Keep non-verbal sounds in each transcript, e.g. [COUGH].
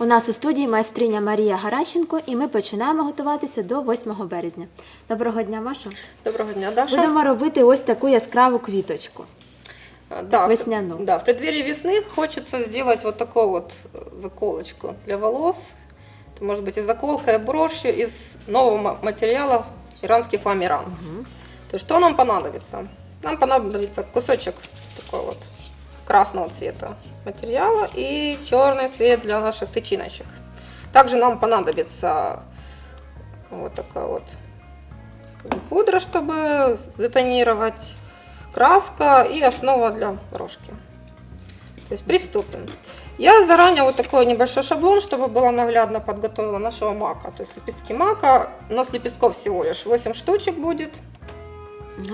У нас у студії майстриня Марія Гаращенко, і ми починаємо готуватися до 8 березня. Доброго дня, Маша. Доброго дня, Даша. Будемо робити ось таку яскраву квіточку. А, Да, весняну. Да, в преддверии весны хочется сделать вот такую вот э, заколочку для волос. Это может быть и заколка, и брошью из нового ма- материала иранский фоамиран. То есть что нам понадобится? Нам понадобится кусочек такой вот красного цвета материала и черный цвет для наших тычиночек. Также нам понадобится вот такая вот пудра, чтобы затонировать, краска и основа для рожки. То есть приступим. Я заранее вот такой небольшой шаблон, чтобы было наглядно подготовила нашего мака. То есть лепестки мака, у нас лепестков всего лишь 8 штучек будет.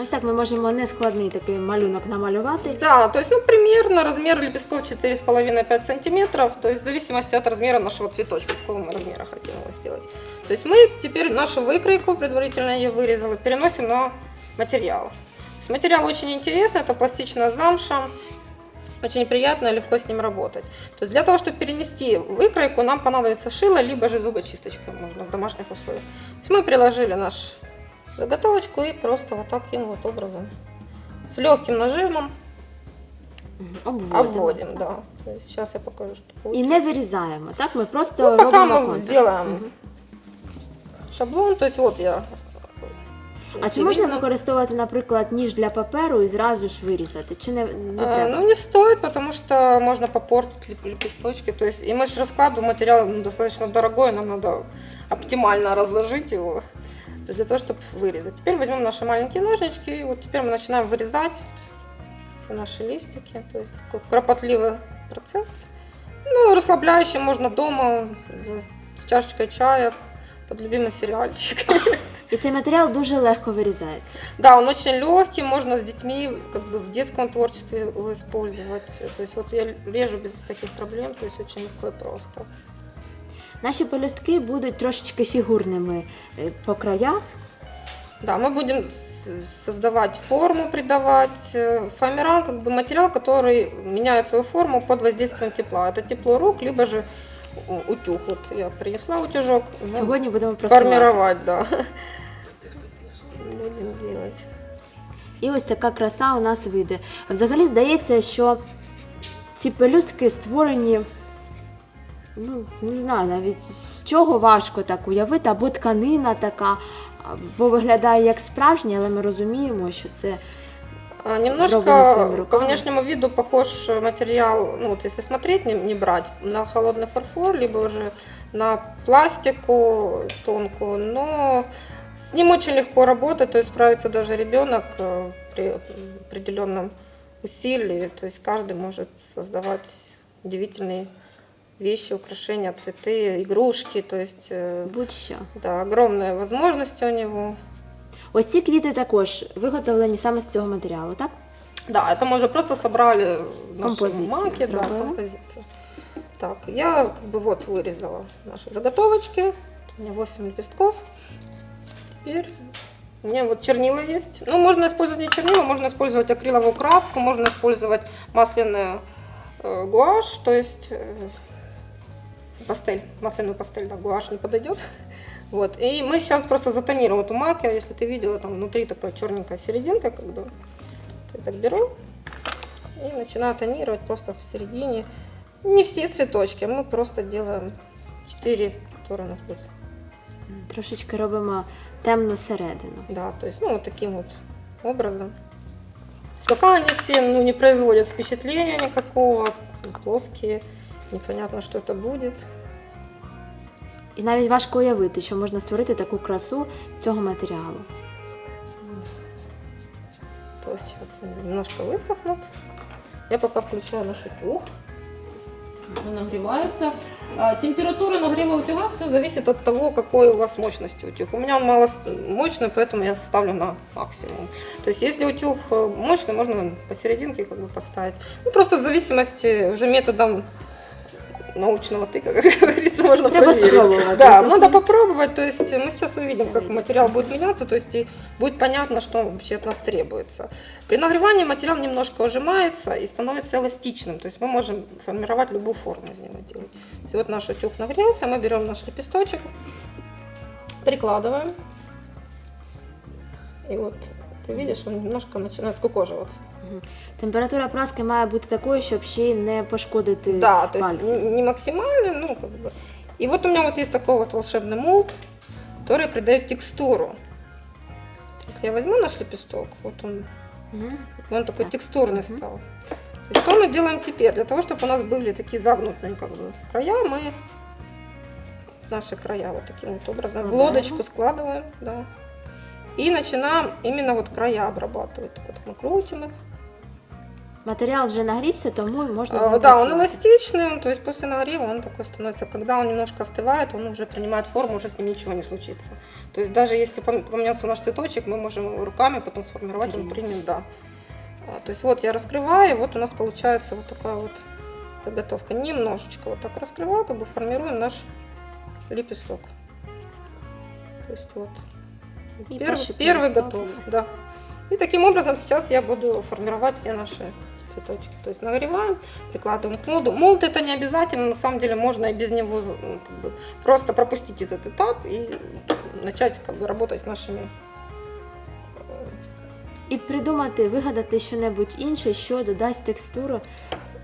Ось так ми можемо нескладний такий малюнок намалювати. Да, то есть, ну, примерно размер лепестков 4,5-5 сантиметров, то есть в зависимости от размера нашего цветочка, какого мы размера хотим его сделать. То есть мы теперь нашу выкройку, предварительно ее вырезала, переносим на материал. То есть материал очень интересный, это пластичная замша, очень приятно и легко с ним работать. То есть для того, чтобы перенести выкройку, нам понадобится шило, либо же зубочисточка можно в домашних условиях. То есть мы приложили наш заготовочку и просто вот таким вот образом с легким нажимом Мгм, Обводимо. Обводим, да. То есть сейчас я покажу, что І получится. не вирізаємо, так? Ми просто Ну, пока робимо мы контур. сделаем Мгм. шаблон, то есть вот я. А чи можна використовувати, наприклад, ніж для паперу і зразу ж вирізати? Чи не, не А, треба? Ну, не стоит, потому что можно попортить леп- лепесточки. То есть, и мы же раскладываем материал ну, достаточно дорогой, нам надо оптимально разложить его. То есть для того, чтобы вырезать. Теперь возьмем наши маленькие ножнички, и вот теперь мы начинаем вырезать все наши листики. То есть такой кропотливый процесс. Ну, расслабляющий можно дома за- с чашечкой чая под любимый сериальчик. І цей матеріал дуже легко вирізається. Да, он очень легкий, можно с детьми как бы в детском творчестве его использовать. То есть вот я режу без всяких проблем, то есть очень легко и просто. Наші пелюстки будуть трошечки фігурними е, по краях. Да, мы будем с- создавать форму, придавать. Э, Фоамиран как бы материал, который меняет свою форму под воздействием тепла. Это тепло рук, либо же у- утюг. Вот я принесла утюжок. Ну, Сьогодні будемо просувати. формировать, да. Будем делать. І ось така краса у нас вийде. Взагалі здається, що ці пелюстки створені, ну, не знаю навіть з чого важко так уявити, або тканина така, або виглядає як справжня, але ми розуміємо, що це А, Сделано Немножко своими по руками. внешнему виду похож материал, ну вот если смотреть, не, не брать, на холодный фарфор, либо уже на пластику тонкую, но с ним очень легко работать, то есть справится даже ребенок э, при определенном усилии, то есть каждый может создавать удивительные вещи, украшения, цветы, игрушки, то есть э, будь-що. да, огромные возможности у него. Ось ці квіти також виготовлені саме з цього матеріалу, так? Да, это мы уже просто собрали наши Композицию маки, да, сделала. композицию. Так, я как бы вот вырезала наши заготовочки. У меня 8 лепестков. Теперь у меня вот чернила есть. Ну, можно использовать не чернила, можно использовать акриловую краску, можно использовать масляную э, гуашь, то есть э, пастель, масляную пастель, да, гуашь не подойдет. Вот. И мы сейчас просто затонируем эту маки, если ты видела, там внутри такая черненькая серединка, как бы. Я так беру и начинаю тонировать просто в середине. Не все цветочки, мы просто делаем 4, которые у нас будут. Трошечки робимо темну середину. Да, то есть, ну, вот таким вот образом. Пока они все ну, не производят впечатления никакого, плоские, непонятно, что это будет. І навіть важко уявити, що можна створити таку красу з цього матеріалу. То есть сейчас они немножко высохнут. Я пока включаю наш утюг. Он нагревается. А, Температура нагрева утюга все зависит от того, какой у вас мощности утюг. У меня он мало с- мощный, поэтому я ставлю на максимум. То есть если утюг э, мощный, можно посерединке как бы поставить. Ну, просто в зависимости уже методом научного тыка, [LAUGHS] как говорится, можно Треба проверить. Да, надо эти- попробовать. То есть мы сейчас увидим, как материал будет меняться, то есть и будет понятно, что вообще от нас требуется. При нагревании материал немножко ужимается и становится эластичным. То есть мы можем формировать любую форму из него делать. Есть вот наш утюг нагрелся, мы берем наш лепесточек, прикладываем. И вот ты видишь, он немножко начинает скукоживаться. Температура праски має бути такою, щоб ще й не пошкодити Да, то есть пальці. не, не максимально, ну как бы. И вот у меня вот есть такой вот волшебный молд, который придает текстуру. То есть я возьму наш лепесток, вот он, Мгм. и он такой Так. текстурный стал. То есть что мы делаем теперь? Для того, чтобы у нас были такие загнутые как бы края, мы наши края вот таким вот образом в Складываем. лодочку складываем, да. И начинаем именно вот края обрабатывать. Вот мы крутим их. Матеріал вже нагрівся, тому й можна з А, Да, он эластичный, то есть после нагрева он такой становится. Когда он немножко остывает, он уже принимает форму, уже с ним ничего не случится. То есть даже если пом- поменяется наш цветочек, мы можем руками потом сформировать, он Примем. примет, да. А, То есть вот я раскрываю, вот у нас получается вот такая вот заготовка. Немножечко вот так раскрываю, как бы формируем наш лепесток. То есть вот. И Первый, первый первый лепесток. готов, да. И таким образом сейчас я буду формировать все наши цветочки. То есть нагреваем, прикладываем к молду. Молд это не обязательно, на самом деле можно и без него ну, как бы, просто пропустить этот этап и начать как бы работать с нашими І придумати, вигадати щось інше, що додасть текстуру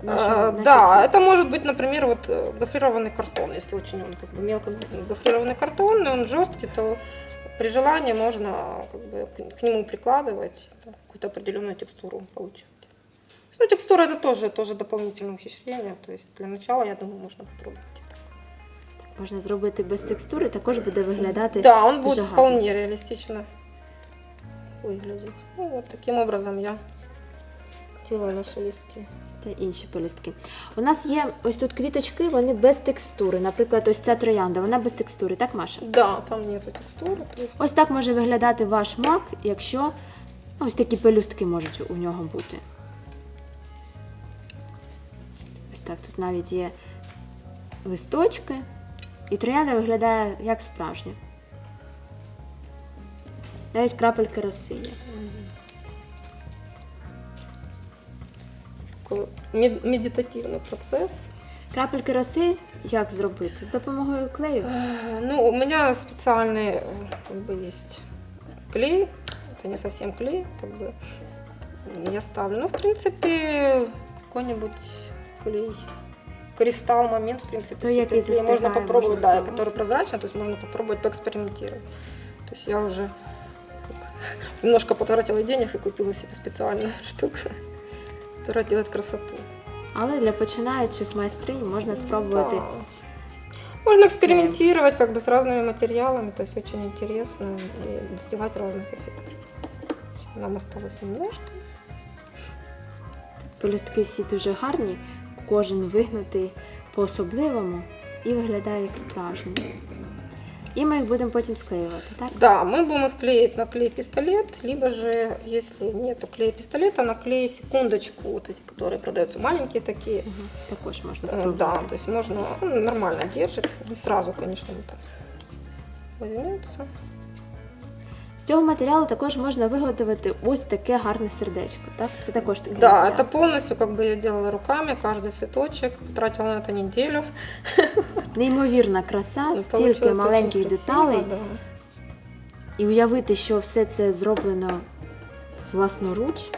нашому, А, нашій да, квітці. это может быть, например, вот э, гофрированный картон, если очень он как бы мелко гофрированный картон, и он жесткий, то при желании можно как бы к- к нему прикладывать, да, какую-то определенную текстуру получать. Ну, текстура это тоже, тоже дополнительное ухищрение, то есть для начала, я думаю, можно попробовать. и так. Можна зробити без текстури, також буде виглядати. Да, он дуже будет гарно. вполне реалистично выглядеть. Ну, вот таким образом я делаю наши листки. та інші пелюстки. У нас є ось тут квіточки, вони без текстури. Наприклад, ось ця троянда, вона без текстури, так, Маша? Да, там нету текстуры, то есть Ось так може виглядати ваш мак, якщо ну, ось такі пелюстки можуть у нього бути. Ось так, тут навіть є листочки, і троянда виглядає як справжня. Навіть крапельки роси є. такой мед- медитативный процесс. Крапельки роси як зробити? З допомогою клею. Э, Ну, у меня специальный э, как бы есть клей. Это не совсем клей, как бы я ставлю. Ну, в принципе, какой-нибудь клей. Кристалл момент, в принципе, То, який суперклей. можно застигає, попробовать, можна да, спробувати. который прозрачный, то есть можно попробовать поэкспериментировать. То есть я уже как, [LAUGHS] немножко потратила денег и купила себе специальную [LAUGHS] штуку, которая делает красоту. Але для починаючих майстринь можна спробувати. Да. Можно экспериментировать как бы с разными материалами, то есть очень интересно и достигать разных эффектов. Нам осталось немножко. Пелюстки всі дуже гарні, кожен вигнутий по-особливому і виглядає як справжній. І ми їх будемо потім склеювати, так? Да, мы будем их клеить на клей пистолет, либо же, если нету клея пистолета, на клей секундочку, вот эти, которые продаются маленькие такие. Угу. Також можна Э, спробувати. Да, то есть можно, он нормально держит, не сразу, конечно, не так возьмется. З цього матеріалу також можна виготовити ось таке гарне сердечко. Так? Це також таке. Да, матеріал. это полностью как бы я делала руками, каждый цветочек, потратила на это неделю. [LAUGHS] Неймовірна краса, Ну, стільки получилось очень маленьких красиво, деталей. да. І уявити, що все це зроблено власноруч,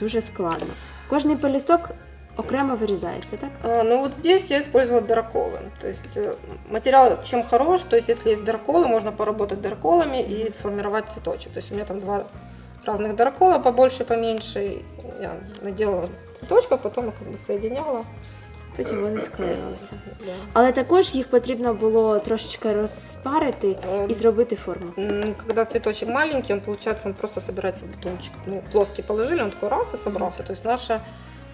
дуже складно. Кожний пелюсток окремо вирізається, так? А, Ну вот здесь я использовала дыроколы. То есть э, материал чем хорош, то есть если есть дыроколы, можно поработать дыроколами и сформировать цветочек. То есть у меня там два разных дырокола, побольше, поменьше. Я наделала цветочков, потом их как бы соединяла. Потім вони склеювалися. [COUGHS] Да. Але також їх потрібно було трошечки розпарити Э, і зробити форму. м, Когда цветочек маленький, он получается, он просто собирается в бутончик. Ну, плоский положили, он такой раз и собрался. То есть наша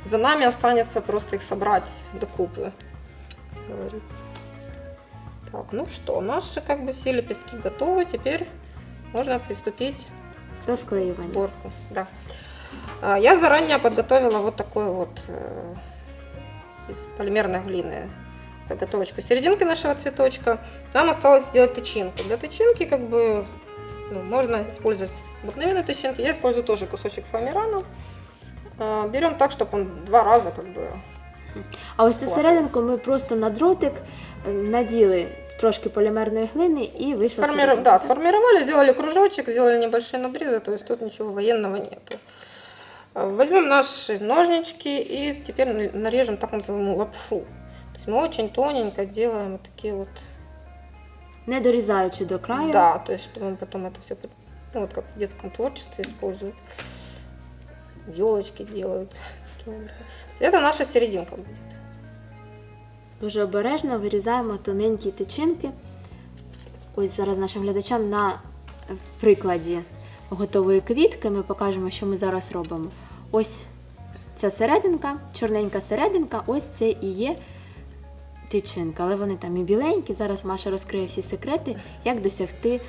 за нами останется просто их собрать до купы, говорится. Так, ну что, наши как бы все лепестки готовы. Теперь можно приступить к склеювання. сборку. Да. А, Я заранее подготовила вот такой вот э, из полимерной глины заготовочку серединки нашего цветочка. Нам осталось сделать тычинку. Для тычинки как бы ну, можно использовать обыкновенные тычинки. Я использую тоже кусочек фоамирана. А, Берем так, чтобы он два раза как бы А ось цю Класно. серединку ми просто на дротик е, наділи трошки полімерної глини і вийшла Сформиров- серединка. Да, сформировали, сделали кружочек, сделали небольшие надрезы, то есть тут ничего военного нету. А, Возьмем наши ножнички и теперь на- нарежем так называемую лапшу. То есть мы очень тоненько делаем вот такие вот, Не дорізаючи до краю. да, то есть чтобы мы потом это все, ну вот как в детском творчестве используют, елочки делают. таким образом. Это наша серединка будет. Дуже обережно вирізаємо тоненькі тичинки. Ось зараз нашим глядачам на е, прикладі готової квітки ми покажемо, що ми зараз робимо. Ось ця серединка, чорненька серединка, ось це і є тичинка. Але вони там і біленькі. Зараз Маша розкриє всі секрети, як досягти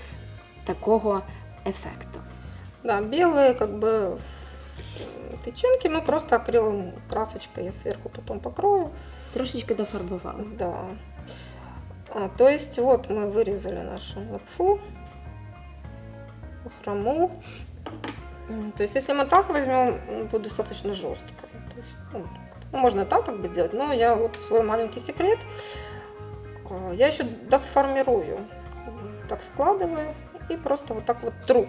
такого ефекту. Да, белые как бы м, тычинки мы просто акриловым красочкой я сверху потом покрою. Трошечки дофарбувала. Да. А, то есть вот мы вырезали нашу лапшу, хрому. То есть если мы так возьмем, будет достаточно жестко. То есть, ну, ну, можно так как бы сделать, но я вот свой маленький секрет, а, я еще доформирую, так складываю и просто вот так вот тру.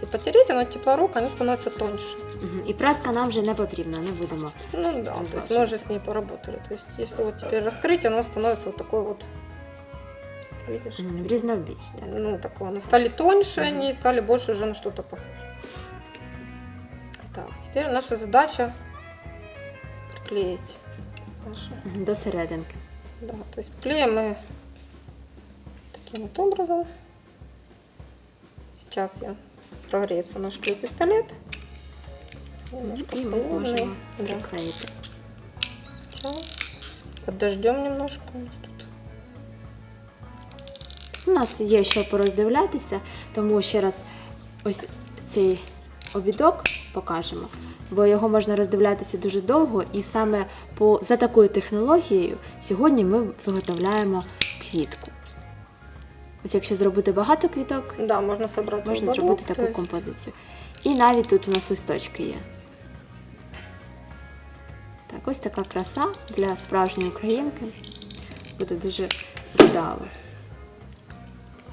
Если потереть, оно теплорук, они становятся тоньше. Мгм. І праска нам вже не потрібна, не будемо. Ну да, то есть Значит. мы уже с ней поработали. То есть если вот теперь раскрыть, оно становится вот такой вот, видишь, Мгм, Різнобіч. Так. ну такое, они стали тоньше, Мгм. они стали больше уже на что-то похоже. Так, теперь наша задача приклеить наши, Мгм, До серединки. да, то есть клеим мы таким вот образом. Сейчас я прогреется наш клей-пистолет. І ми холодный. зможемо Да. Подождем немножко. У нас тут. У нас є що пороздивлятися, тому ще раз ось цей обідок покажемо, бо його можна роздивлятися дуже довго, і саме по, за такою технологією сьогодні ми виготовляємо. Ось якщо зробити багато квіток, Да, можно собрать можна ободок, зробити то таку есть- композицію. І навіть тут у нас листочки є. Так, ось така краса для справжньої українки. Буде дуже вдало.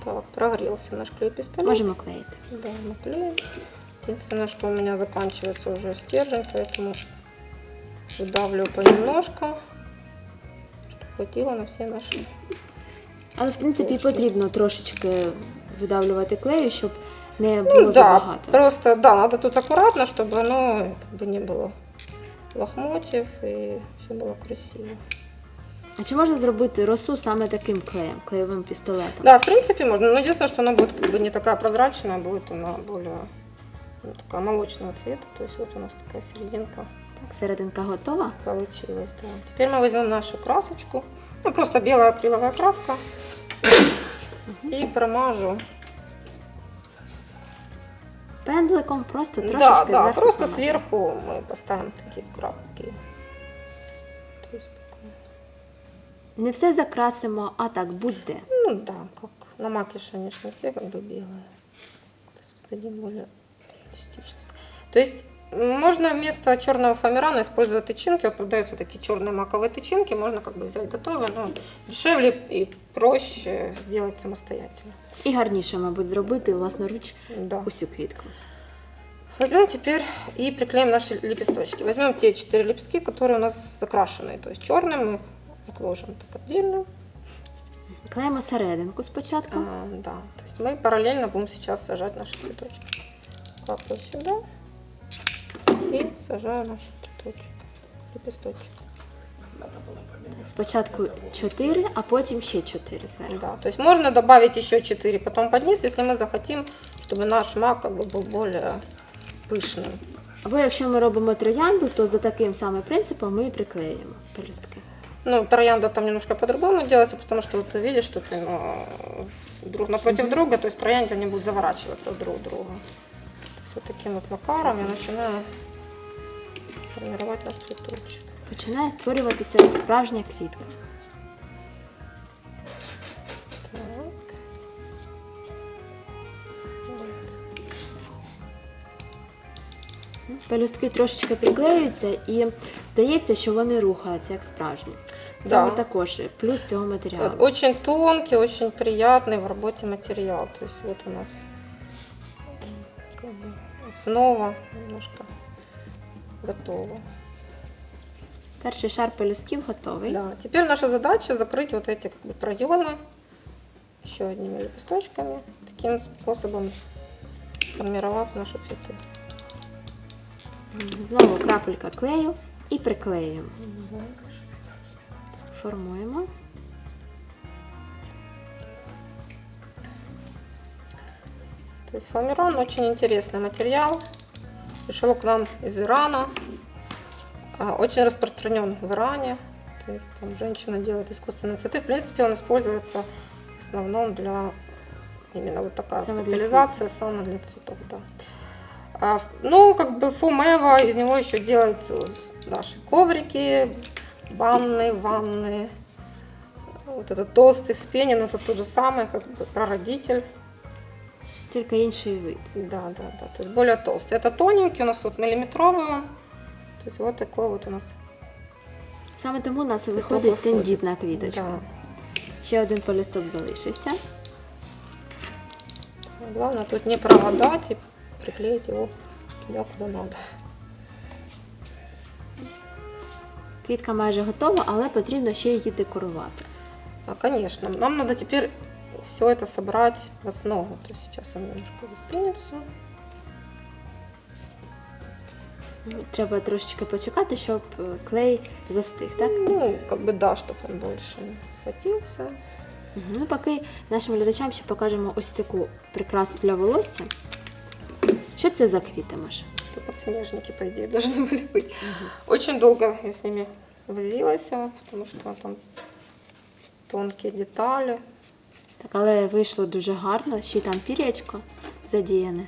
Так, прогрелся наш клей-пистолет. Можемо клеїти. Да, мы клеим. Единственное, что у меня заканчивается уже стержень, поэтому выдавливаю понемножку, чтобы хватило на все наши. Але в принципі Трошки. потрібно трошечки видавлювати клею, щоб не було Ну да, забагато. просто, да, надо тут аккуратно, чтобы оно как бы не было лохмотьев и все было красиво. А чи можна зробити росу саме таким клеєм, клеєвим пістолетом? Да, в принципе можно, но единственное, что она будет как бы не такая прозрачная, будет она более ну, такая молочного цвета, то есть вот у нас такая серединка Так, серединка готова. получилась, да. Теперь мы возьмем нашу красочку, ну просто белая акриловая краска и промажу. Пензликом просто трошечки Да, да, зверху просто помажемо. сверху мы поставим такие крапки. То есть такое. Не все закрасимо, а так будь-де. Ну да, как на макиш, конечно, все как бы белые. Как-то Создадим более реалистичность. То есть м, можно вместо черного фоамирана использовать тычинки. Вот продаются такие черные маковые тычинки. Можно как бы взять готовые, но дешевле и проще сделать самостоятельно. І гарніше, мабуть, зробити власноруч Да. усю квітку. Возьмем теперь и приклеим наши лепесточки. Возьмем те четыре лепестки, которые у нас закрашенные. То есть черным мы их отложим так отдельно. Клеїмо серединку спочатку. А, да, то есть мы параллельно будем сейчас сажать наши цветочки. Капаю сюда и сажаю наш цветочек, лепесточек. Спочатку 4, а потім ще 4 зверху. Да, то есть можно добавить еще 4, потом под низ, если мы захотим, чтобы наш мак как бы был более пышным. Або якщо ми робимо троянду, то за таким самим принципом ми і приклеїмо пелюстки. Ну, троянда там немножко по-другому делается, потому что вот ты видишь, что ты ну, друг напротив друга, то есть троянда не будут заворачиваться друг в друга. То есть вот таким вот макаром я начинаю формировать наш цветочек. починає створюватися справжня квітка. Так. Пелюстки трошечки приклеюються і здається, що вони рухаються як справжні. Це Да. також плюс цього матеріалу. Очень тонкий, очень приятный в работе материал. То есть вот у нас бы немножко готова. Перший шар пелюстків готовий. Да. Теперь наша задача закрыть вот эти как бы, проемы еще одними лепесточками, таким способом формировав наши цветы. Знову крапелька клею і приклеюємо. Формуємо. То есть фоамиран очень интересный материал. Пришел к нам из Ирана. А, Очень распространен в Иране. То есть там женщина делает искусственные цветы. В принципе, он используется в основном для именно вот такая Самое для специализация самая для цветов, да. А, ну, как бы фомева, из него еще делают э, наши коврики, ванны, ванны. Вот этот толстый спенин, это тот же самый, как бы прародитель. Тільки інший вид. Да, да, да. То есть более толстый. Это тоненький, у нас вот миллиметровый. То есть вот такой вот у нас. Саме тому у нас і Цвіток виходить виходить. тендітна квіточка. Да. Ще один полісток залишився. Главное тут не проводать и приклеить его туда, куда надо. Квітка майже готова, але потрібно ще її декорувати. А, конечно. Нам надо теперь все это собрать в основу. То есть сейчас он немножко застынет все. Треба трошечки почекати, щоб е, клей застиг, так? Ну, как бы да, чтобы он больше не схватился. Мгм. Ну, поки нашим глядачам ще покажемо ось таку прикрасу для волосся. Що це за квіти, Маша? Это подснежники, по идее, должны были быть. Очень долго я с ними возилась, а, потому что там тонкие детали. Так, але вийшло дуже гарно, ще й там пір'ячко задіяне.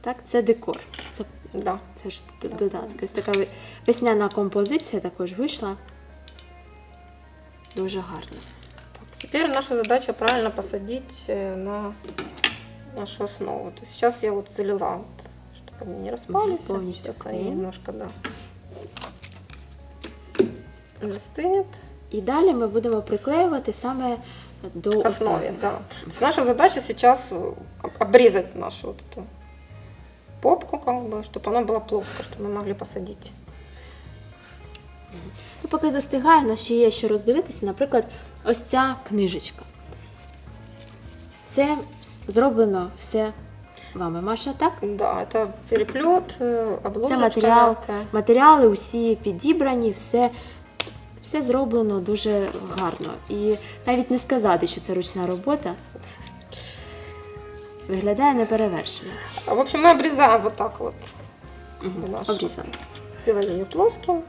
Так, це декор. Це, Да. це ж д- додаток. Ось така ви- весняна композиція також вийшла. Дуже гарно. Теперь наша задача правильно посадить э, на нашу основу. То есть сейчас я вот залила, вот, чтобы они не распались. Мгм, полностью Сейчас они клеим. немножко, да, застынет І далі ми будемо приклеювати саме до к основе. основи. Да. То есть наша задача сейчас э, об- обрезать нашу вот эту попку, как бы, чтобы она была плоская, чтобы мы могли посадить. Ну, поки застигає, у нас ще є що роздивитися. Наприклад, ось ця книжечка. Це зроблено все вами, Маша, так? Да, это переплет, э, обложечка Це матеріал, мягкая. матеріали усі підібрані, все, все зроблено дуже гарно. І навіть не сказати, що це ручна робота. Виглядає неперевершено. А, В общем, мы обрезаем вот так вот. Угу. Нашу. Обрізали. Сделали ее плоским.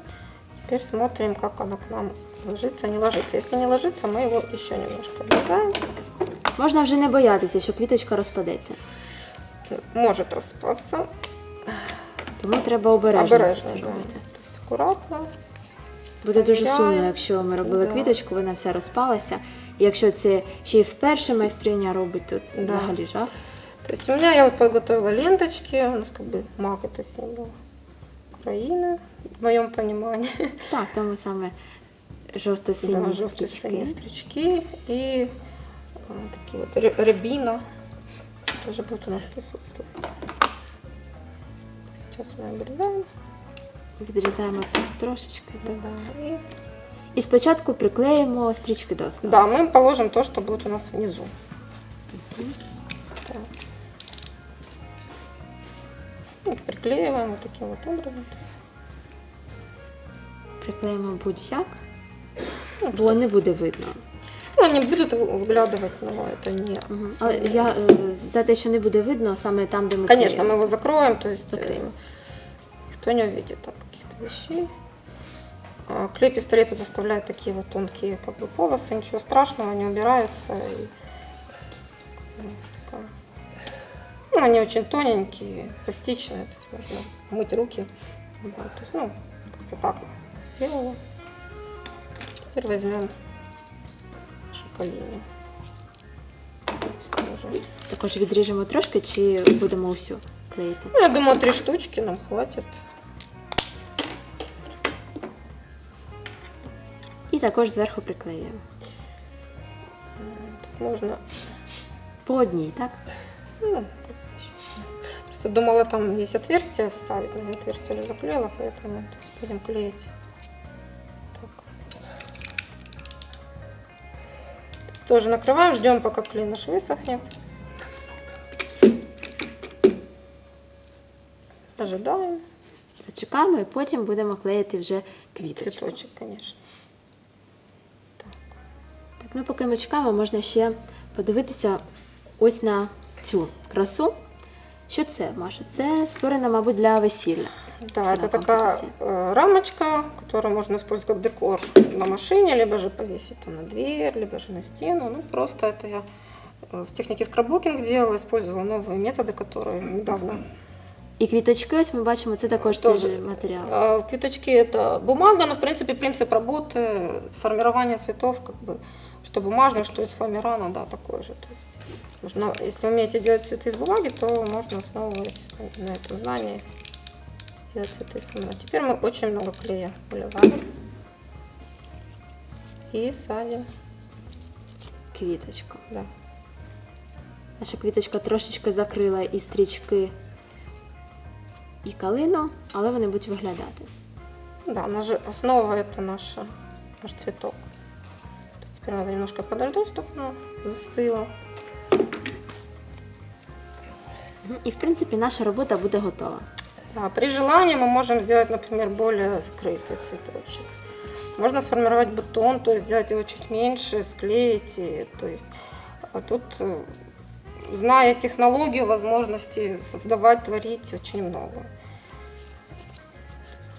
Теперь смотрим, как она к нам ложится, не ложится. Если не ложится, мы его еще немножко обрезаем. Можна вже не боятися, що квіточка розпадеться. Может распасться. Тому треба обережно Обережно, все да. робити. То есть аккуратно. Буде дуже Перевіряємо. сумно, якщо ми робили Да. квіточку, вона вся розпалася. І якщо це ще й вперше майстриня робить, то Да. взагалі жах. То есть у меня я вот подготовила ленточки. У нас как бы мак это символ Украины, в моем понимании. Так, тому саме жовто-сині Да, стрічки. желтые стрички и а, такие вот ре- рябина тоже будет у нас присутствовать. Сейчас мы обрезаем. Відрізаємо трошечки. Так. Да, и І спочатку приклеїмо стрічки до основи. Да, мы положим то, что будет у нас внизу. Так. Ну, приклеиваем вот таким вот образом. Приклеїмо будь-як, бо не буде видно. Ну, они будут вы- выглядывать, но это не... Мгм. сильно. Але я е, за те, що не буде видно, саме там, де ми Конечно, мы клеїмо. его закроем, то есть Закроем. э, никто не увидит так каких-то вещей. А, Клей пистолет вот оставляет такие вот тонкие как бы полосы, ничего страшного, они убираются. И, ну, такая- ну, они очень тоненькие, пластичные, то есть можно мыть руки. Вот, то есть, ну, Вот так сделала. Теперь возьмем шоколину. Тоже. Також відріжемо трошки чи будемо усю клеїти? Ну, я думаю, три штучки нам хватит. І також зверху приклеюємо. Тут можно По одній, так? Ну, как еще. Просто думала, там есть отверстие вставить, но я отверстие уже заклеила, поэтому то есть будем клеить. Так. Тоже накрываем, ждем, пока клей наш высохнет. Ожидаем. Зачекаємо і потім будемо клеїти вже квіточку. Цветочек, конечно. Так. Так, ну поки ми чекаємо, можна ще подивитися ось на цю красу. Що це, Маша? Це створено, мабуть, для весілля. Да, Цена это такая композиции. э, рамочка, которую можно использовать как декор на машине, либо же повесить там на дверь, либо же на стену. Ну, просто это я э, в технике скраббукинг делала, использовала новые методы, которые недавно. І квіточки, ось ми бачимо, це також той же матеріал. Э, Квиточки это бумага, но в принципе принцип работы, формирования цветов, как бы, что бумажное, что из фоамирана, да, такое же. То есть, можно, если умеете делать цветы из бумаги, то можно, основываясь на, на этом знании, сделать цветы из фоамирана. Теперь мы очень много клея выливаем и садим. Квіточку. Да. Наша квіточка трошечки закрила і стрічки, і калину, але вони будуть виглядати. Да, она же основа это наша, наш цветок. Теперь надо немножко подождать, чтобы она застыла. Мгм. І в принципі наша робота буде готова. Да, при желании мы можем сделать, например, более закрытый цветочек. Можно сформировать бутон, то есть сделать его чуть меньше, склеить. И, то есть, а тут, э, зная технологию, возможности создавать, творить очень много.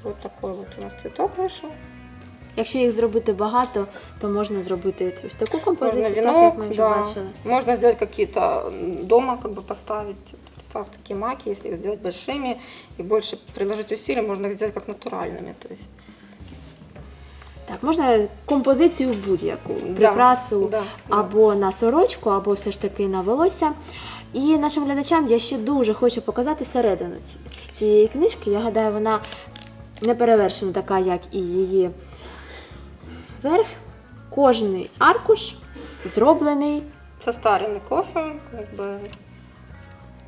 Вот такой вот у нас цветок вышел. Якщо їх зробити багато, то можна зробити ось таку композицію, так як ми вже да. бачили. Можно сделать какие-то м, дома, как бы поставить, став такие маки, если их сделать большими и больше приложить усилий, можно их сделать как натуральными. То есть, Так, можна композицію будь-яку, Да, прикрасу да, да. або на сорочку, або все ж таки на волосся. І нашим глядачам я ще дуже хочу показати середину цієї книжки. Я гадаю, вона не перевершена така, як і її верх. Кожний аркуш зроблений. состаренный кофе, как бы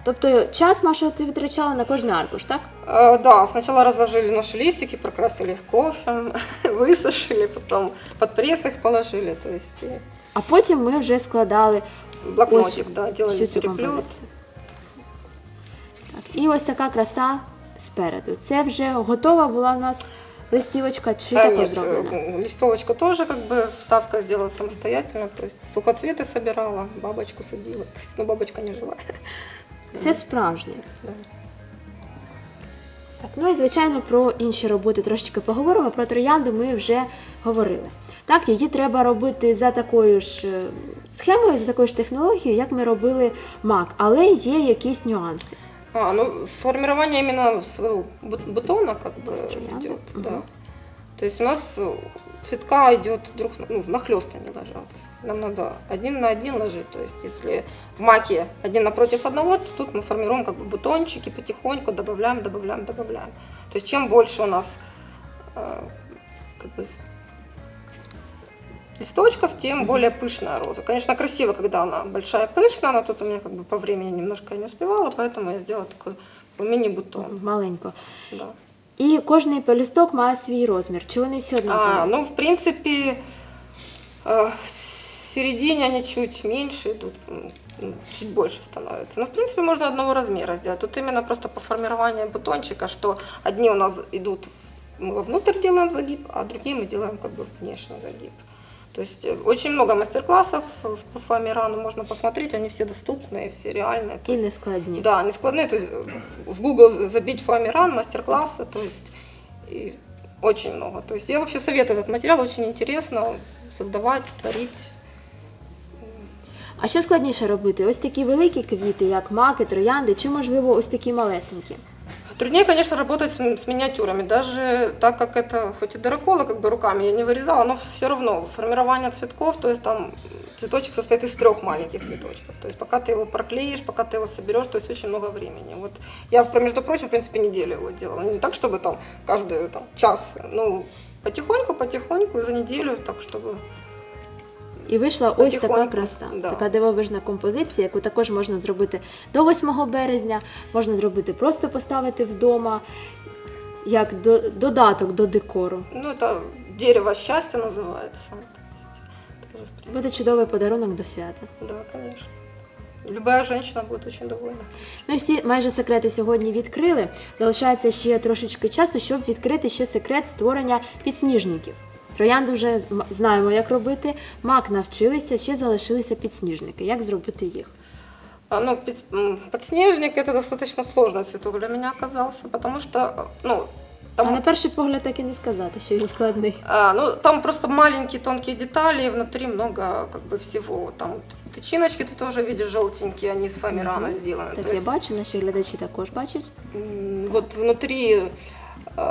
Тобто час, Маша, ти витрачала на кожний аркуш, так? Э, Да, сначала разложили наши листики, прокрасили их кофе, [LAUGHS] высушили, потом под пресс их положили, то есть и А потім ми вже складали блокнотик, Ось да, делали всю цю переплет. композицію. Так, і ось така краса спереду. Це вже готова була у нас листівочка чи А, також нет, зроблена? э, листовочку тоже как бы вставка сделала самостоятельно, то есть сухоцветы собирала, бабочку садила, то [LAUGHS] есть, но бабочка не живая. Все справжнє. Да. Так, ну і звичайно про інші роботи трошечки поговоримо. Про троянду ми вже говорили. Так, її треба робити за такою ж е, схемою, за такою ж технологією, як ми робили мак, але є якісь нюанси. А, ну формирование именно своего бу- бутона как бы идет, Мгм. да. То есть у нас э, цветка идет друг ну, нахлест они ложатся. Нам надо один на один ложить. То есть если в маке один напротив одного, то тут мы формируем как бы бутончики потихоньку, добавляем, добавляем, добавляем. То есть чем больше у нас э, как бы листочков, тем более пышная роза. Конечно, красиво, когда она большая пышная, но тут у меня как бы по времени немножко не успевала, поэтому я сделала такой мини-бутон. Маленько. Да. І кожний пелюсток має свій розмір. Чи вони всі А, однакові? ну, в принципе, э, в середине они чуть меньше идут, м, м, чуть больше становятся. Но, в принципе, можно одного размера сделать. Тут именно просто по формированию бутончика, что одни у нас идут, мы вовнутрь делаем загиб, а другие мы делаем как бы внешний загиб. То есть э, очень много мастер-классов э, по фоамирану можно посмотреть, они все доступные, все реальные. То І есть не складні. Да, не складные. То есть э, в Google забить фоамиран, мастер-классы, то есть и очень много. То есть я вообще советую этот материал, очень интересно создавать, творить. А що складніше робити? Ось такі великі квіти, як маки, троянди, чи можливо ось такі малесенькі? Труднее, конечно, работать с, м- с миниатюрами, даже так как это, хоть и дырокола, как бы руками я не вырезала, но все равно формирование цветков, то есть там цветочек состоит из трех маленьких цветочков, то есть пока ты его проклеишь, пока ты его соберешь, то есть очень много времени. Вот я, в- между прочим, в принципе, неделю его делала, Ну, не так, чтобы там каждый там, час, ну, потихоньку, потихоньку, за неделю, так, чтобы і вийшла ось така краса, да. така дивовижна композиція, яку також можна зробити до 8 березня, можна зробити просто поставити вдома, як до, додаток до декору. Ну, это дерево счастья называется. То есть, тоже, в принципе, Буде чудовий подарунок до свята. да, конечно. Любая женщина будет очень довольна. Ну і всі майже секрети сьогодні відкрили. Залишається ще трошечки часу, щоб відкрити ще секрет створення підсніжників. Троянди вже м- знаємо, як робити. Мак навчилися, ще залишилися підсніжники. Як зробити їх? А, ну, під- м, подснежник это достаточно сложный цветок для меня оказался, потому что, ну, А там, на перший погляд так і не сказати, що він складний. а, ну, там просто маленькие тонкие детали, и внутри много как бы всего. Там тычиночки ты тоже видишь желтенькие, они из фоамирана Мгм. сделаны. Так То я есть, бачу, наші глядачі також бачать. м, вот внутри а,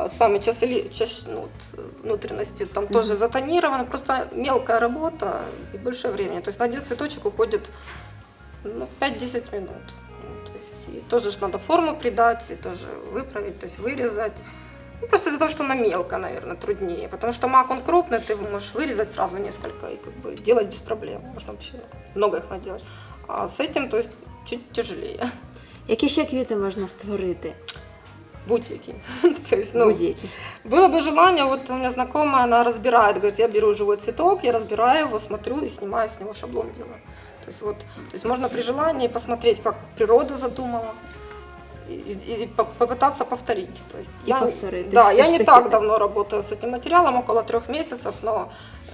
сами часоли, чаш, ну, вот, э, внутренности там Мгм. тоже затонировано, просто мелкая работа и больше времени. То есть на один цветочек уходит ну, 5-10 минут. Ну, То есть и тоже ж надо форму придать, и тоже выправить, то есть вырезать. Ну, просто из-за того, что она мелко, наверное, труднее. Потому что мак, он крупный, ты его можешь вырезать сразу несколько и как бы делать без проблем. Можно вообще много их наделать. А с этим, то есть, чуть тяжелее. Які ще квіти можна створити? [LAUGHS] То есть, ну, Будь-які. Было бы желание, вот у меня знакомая, она разбирает, говорит, я беру живой цветок, я разбираю его, смотрю и снимаю с него шаблон делаю. То есть вот, то есть можно при желании посмотреть, как природа задумала, и, и- и по- попытаться повторить. То есть И я, повторить. Да, я не так давно работаю с этим материалом, около трех месяцев, но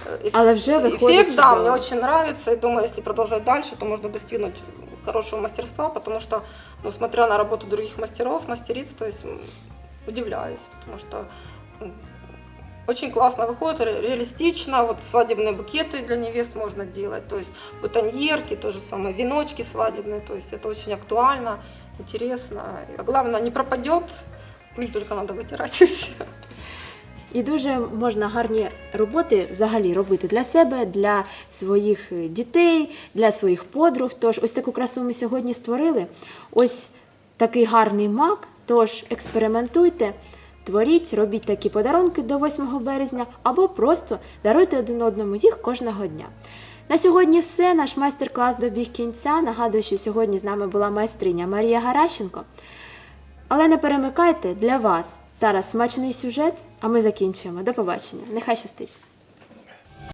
э, эф- Але вже эффект, да, чудово. мне очень нравится, и думаю, если продолжать дальше, то можно достигнуть хорошего мастерства, потому что, ну, смотря на работу других мастеров, мастериц, то есть м, удивляюсь, потому что м, очень классно выходит, ре- реалистично, вот свадебные букеты для невест можно делать, то есть бутоньерки, то же самое, веночки свадебные, то есть это очень актуально, интересно, а главное, не пропадет, пыль только надо вытирать [LAUGHS] и все. І дуже можна гарні роботи взагалі робити для себе, для своїх е, дітей, для своїх подруг. Тож ось таку красу ми сьогодні створили. Ось такий гарний мак. Тож експериментуйте, творіть, робіть такі подарунки до 8 березня або просто даруйте один одному їх кожного дня. На сьогодні все. Наш майстер-клас добіг кінця. Нагадую, що сьогодні з нами була майстриня Марія Гаращенко. Але не перемикайте для вас зараз смачний сюжет, а ми закінчуємо. До побачення. Нехай щастить!